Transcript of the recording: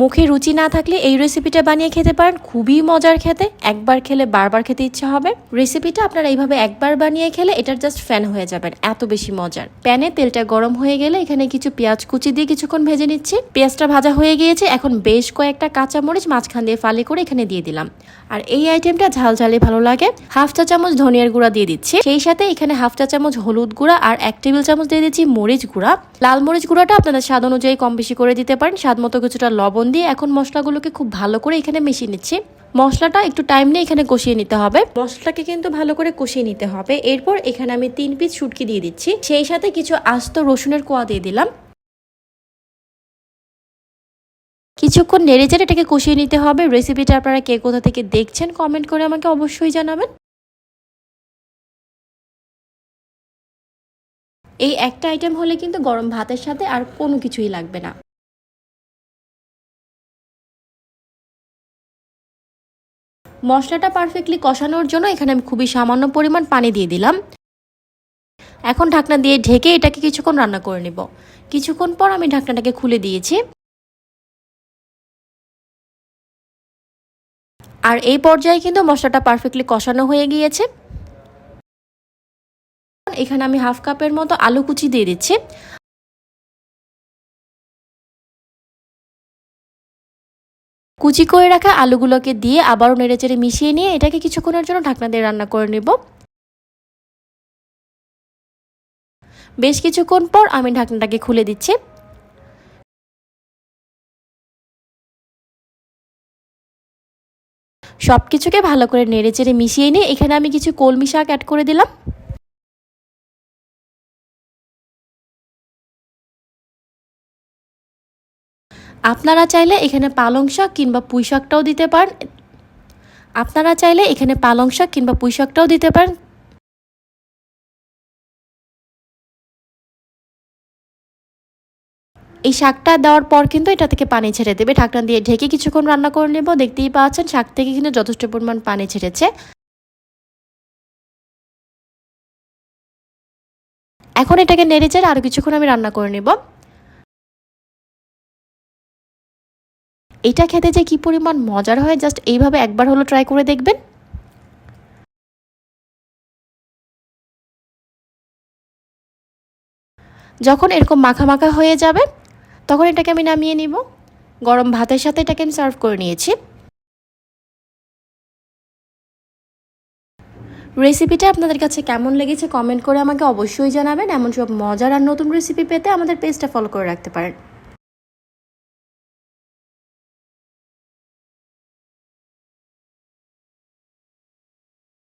মুখে রুচি না থাকলে এই রেসিপিটা বানিয়ে খেতে পারেন। খুবই মজার খেতে। একবার খেলে বারবার খেতে ইচ্ছা হবে। রেসিপিটা আপনারা এইভাবে একবার বানিয়ে খেলে এটার জাস্ট ফ্যান হয়ে যাবেন। এত বেশি মজার। প্যানে তেলটা গরম হয়ে গেলে এখানে কিছু পেঁয়াজ কুচি দিয়ে কিছুক্ষণ ভেজে নিচ্ছি। পেঁয়াজটা ভাজা হয়ে গিয়েছে। এখন বেশ কয়েকটা কাঁচামরিচ মাঝখান দিয়ে ফালি করে এখানে দিয়ে দিলাম। আর এই আইটেমটা ঝাল ঝালে ভালো লাগে। হাফ চা চামচ ধনিয়ার গুঁড়া দিয়ে দিচ্ছি। সেই সাথে এখানে হাফ চা চামচ হলুদ গুঁড়া আর এক টেবিল চামচ দিয়ে দিচ্ছি মরিচ গুঁড়া। লাল মরিচ গুঁড়াটা আপনাদের স্বাদ অনুযায়ী কম বেশি করে দিতে পারেন। স্বাদ মতো কিছুটা লবণ দিয়ে এখন মশলাগুলোকে খুব ভালো করে এখানে মিশিয়ে নিচ্ছি। মশলাটা একটু টাইম নিয়ে এখানে কষিয়ে নিতে হবে। মশলাটাকে কিন্তু ভালো করে কষিয়ে নিতে হবে। এরপর এখানে আমি তিন পিস শুটকি দিয়ে দিচ্ছি। সেই সাথে কিছু আস্ত রসুনের কোয়া দিয়ে দিলাম। কিছুক্ষণ নেড়ে চেড়ে এটাকে কষিয়ে নিতে হবে। রেসিপিটা আপনারা কে কোথা থেকে দেখছেন কমেন্ট করে আমাকে অবশ্যই জানাবেন। এই একটা আইটেম হলে কিন্তু গরম ভাতের সাথে আর কোনো কিছুই লাগবে না। মশলাটা পারফেক্টলি কষানোর জন্য এখানে আমি খুবই সামান্য পরিমাণ পানি দিয়ে দিলাম। এখন ঢাকনা দিয়ে ঢেকে এটাকে কিছুক্ষণ রান্না করে নেব। কিছুক্ষণ পর আমি ঢাকনাটাকে খুলে দিয়েছি। আর এই পর্যায়ে কিন্তু মশলাটা পারফেক্টলি কষানো হয়ে গিয়েছে। এখানে আমি হাফ কাপের মতো আলু কুচি দিয়ে দিচ্ছি। কুচি করে রাখা আলুগুলোকে দিয়ে আবারও নেড়েচেড়ে মিশিয়ে নিয়ে এটাকে কিছুক্ষণের জন্য ঢাকনা দিয়ে রান্না করে নেব। বেশ কিছুক্ষণ পর আমি ঢাকনাটাকে খুলে দিচ্ছি। সব কিছুকে ভালো করে নেড়ে চেড়ে মিশিয়ে নিয়ে এখানে আমি কিছু কলমি শাক অ্যাড করে দিলাম। আপনারা চাইলে এখানে পালং শাক কিংবা পুঁই শাকটাও দিতে পারেন। আপনারা চাইলে এখানে পালং শাক কিংবা পুঁই শাকটাও দিতে পারেন। এই শাকটা দেওয়ার পর কিন্তু এটা থেকে পানি ছেড়ে দেবে। ঢাকনা দিয়ে ঢেকে কিছুক্ষণ রান্না করে নেব। দেখতেই পাচ্ছেন, শাক থেকে কিন্তু যথেষ্ট পরিমাণ পানি ছেড়েছে। এখন এটাকে নেড়ে চেড়ে আরও কিছুক্ষণ আমি রান্না করে নেব। এটা খেতে যে কি পরিমাণ মজার হয় জাস্ট এইভাবে একবার হলো ট্রাই করে দেখবেন। যখন এরকম মাখা মাখা হয়ে যাবে, তখন এটাকে আমি নামিয়ে নিব। গরম ভাতের সাথে এটাকে আমি সার্ভ করে নিয়েছি। রেসিপিটা আপনাদের কাছে কেমন লেগেছে কমেন্ট করে আমাকে অবশ্যই জানাবেন। এমন সব মজার আর নতুন রেসিপি পেতে আমাদের পেজটা ফলো করে রাখতে পারেন।